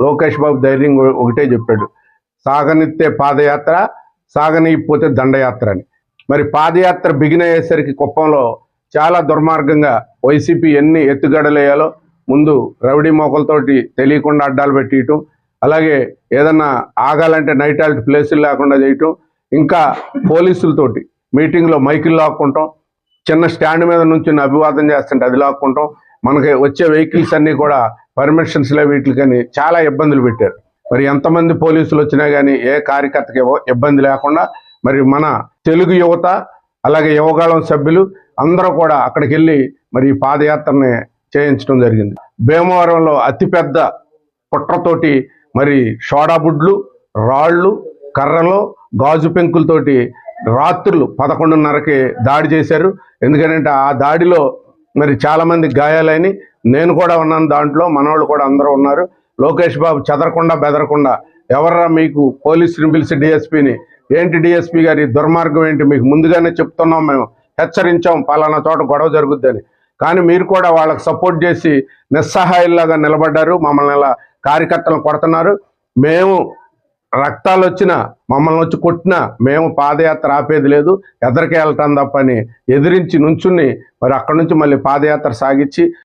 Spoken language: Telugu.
లోకేష్ బాబు ధైర్యం ఒకటే చెప్పాడు. సాగనిత్తే పాదయాత్ర సాగనీయకపోతే దండయాత్ర అని. మరి పాదయాత్ర బిగిన్ అయ్యేసరికి కుప్పంలో చాలా దుర్మార్గంగా వైసీపీ ఎన్ని ఎత్తుగడలేయాలో ముందు రౌడీ మోకలతోటి తెలియకుండా అడ్డాలు పెట్టియటం అలాగే ఏదన్నా ఆగాలంటే నైట్ హాల్ట్ ప్లేసులు లేకుండా చేయటం ఇంకా పోలీసులతోటి మీటింగ్లో మైకులు లాక్కుంటాం చిన్న స్టాండ్ మీద నుంచి అభివాదం చేస్తుంటే అది లాక్కుంటాం మనకి వచ్చే వెహికల్స్ అన్నీ కూడా పర్మిషన్స్లే వీటికని చాలా ఇబ్బందులు పెట్టారు. మరి ఎంతమంది పోలీసులు వచ్చినా కానీ ఏ కార్యకర్తకి ఇబ్బంది లేకుండా మరి మన తెలుగు యువత అలాగే యువగాళం సభ్యులు అందరూ కూడా అక్కడికి వెళ్ళి మరి ఈ పాదయాత్రని చేయించడం జరిగింది. భీమవరంలో అతిపెద్ద కుట్రతోటి మరి షోడాబుడ్లు రాళ్ళు కర్రలు గాజు పెంకులతోటి రాత్రులు పదకొండున్నరకి దాడి చేశారు. ఎందుకంటే ఆ దాడిలో మరి చాలామంది గాయాలని నేను కూడా ఉన్నాను దాంట్లో మనవాళ్ళు కూడా అందరూ ఉన్నారు. లోకేష్ బాబు చెదరకుండా బెదరకుండా ఎవర్రా మీకు పోలీసుని పిలిచి డిఎస్పీని? ఏంటి డిఎస్పీ గారి దుర్మార్గం ఏంటి? మీకు ముందుగానే చెప్తున్నాం మేము. హెచ్చరించాం పలానా చోట గొడవ జరుగుద్దని. కానీ మీరు కూడా వాళ్ళకి సపోర్ట్ చేసి నిస్సహాయుల్లాగా నిలబడ్డారు మమ్మల్ని ఇలా కార్యకర్తలు కొడుతున్నారు. మేము రక్తాలు వచ్చినా మమ్మల్ని వచ్చి కొట్టినా మేము పాదయాత్ర ఆపేది లేదు. ఎదరికి వెళ్ళటం తప్పని ఎదిరించి నుంచుని మరి అక్కడి నుంచి మళ్ళీ పాదయాత్ర సాగించి